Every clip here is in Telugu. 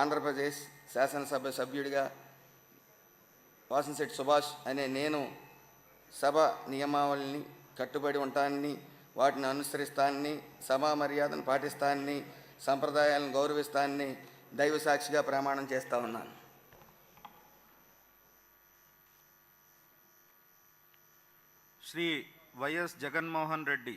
ఆంధ్రప్రదేశ్ శాసనసభ సభ్యుడిగా వాసంశెట్టి సుభాష్ అనే నేను సభ నియమావళిని కట్టుబడి ఉంటానని వాటిని అనుసరిస్తానని సభా మర్యాదను పాటిస్తానని సంప్రదాయాలను గౌరవిస్తానని దైవ సాక్షిగా ప్రమాణం చేస్తా ఉన్నాను. Shri YS Jaganmohan Reddy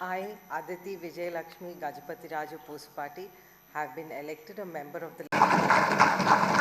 I, Aditi Vijay Lakshmi Gajapati Raju Pusapati, have been elected a member of the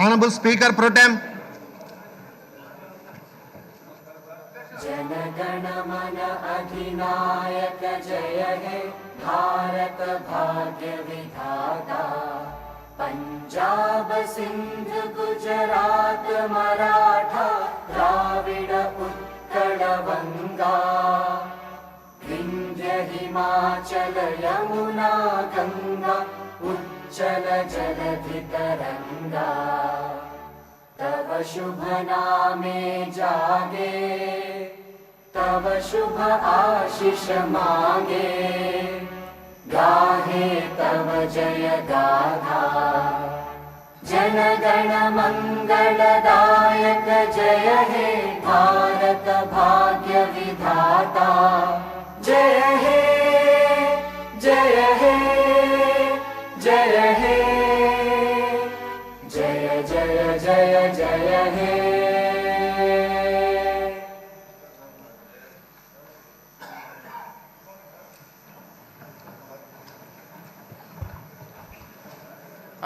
Honorable Speaker Pro Tem, Jana Gana Mana अधिनायक जय हे भारत भाग्य विधाता। पञ्जाब सिन्ध गुजरात मराठा द्राविड उत्कल वङ्गा विन्ध्य हिमाचल यमुना गङ्गा उच्चल जलधितरङ्गा। तव शुभ नामे जागे तव शुभ आशिष मागे। गाहे तव जय गाथा जनगण मङ्गलदायक जय हे भारत भाग्य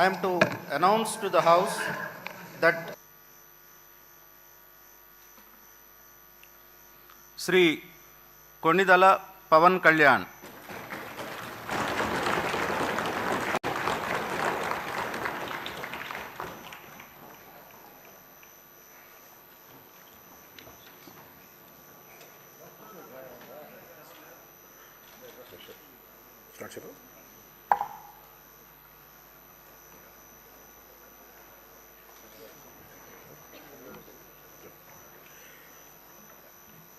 I am to announce to the House that Shri కొన్నిదల Pawan Kalyan Thank you.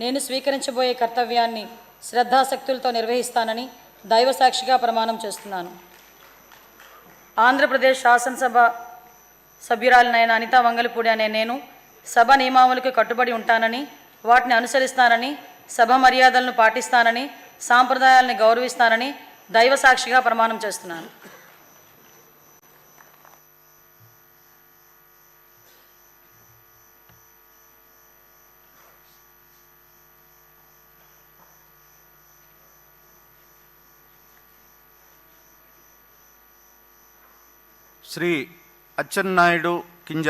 నేను స్వీకరించబోయే కర్తవ్యాన్ని శ్రద్ధాశక్తులతో నిర్వహిస్తానని దైవసాక్షిగా ప్రమాణం చేస్తున్నాను. ఆంధ్రప్రదేశ్ శాసనసభ సభ్యురాలినైన అనితా వంగలపూడి అనే నేను సభ నియమావళికి కట్టుబడి ఉంటానని వాటిని అనుసరిస్తానని సభ మర్యాదలను పాటిస్తానని సాంప్రదాయాలను గౌరవిస్తానని దైవ సాక్షిగా ప్రమాణం చేస్తున్నాను. శ్రీ అచ్చెన్నాయుడు కింజా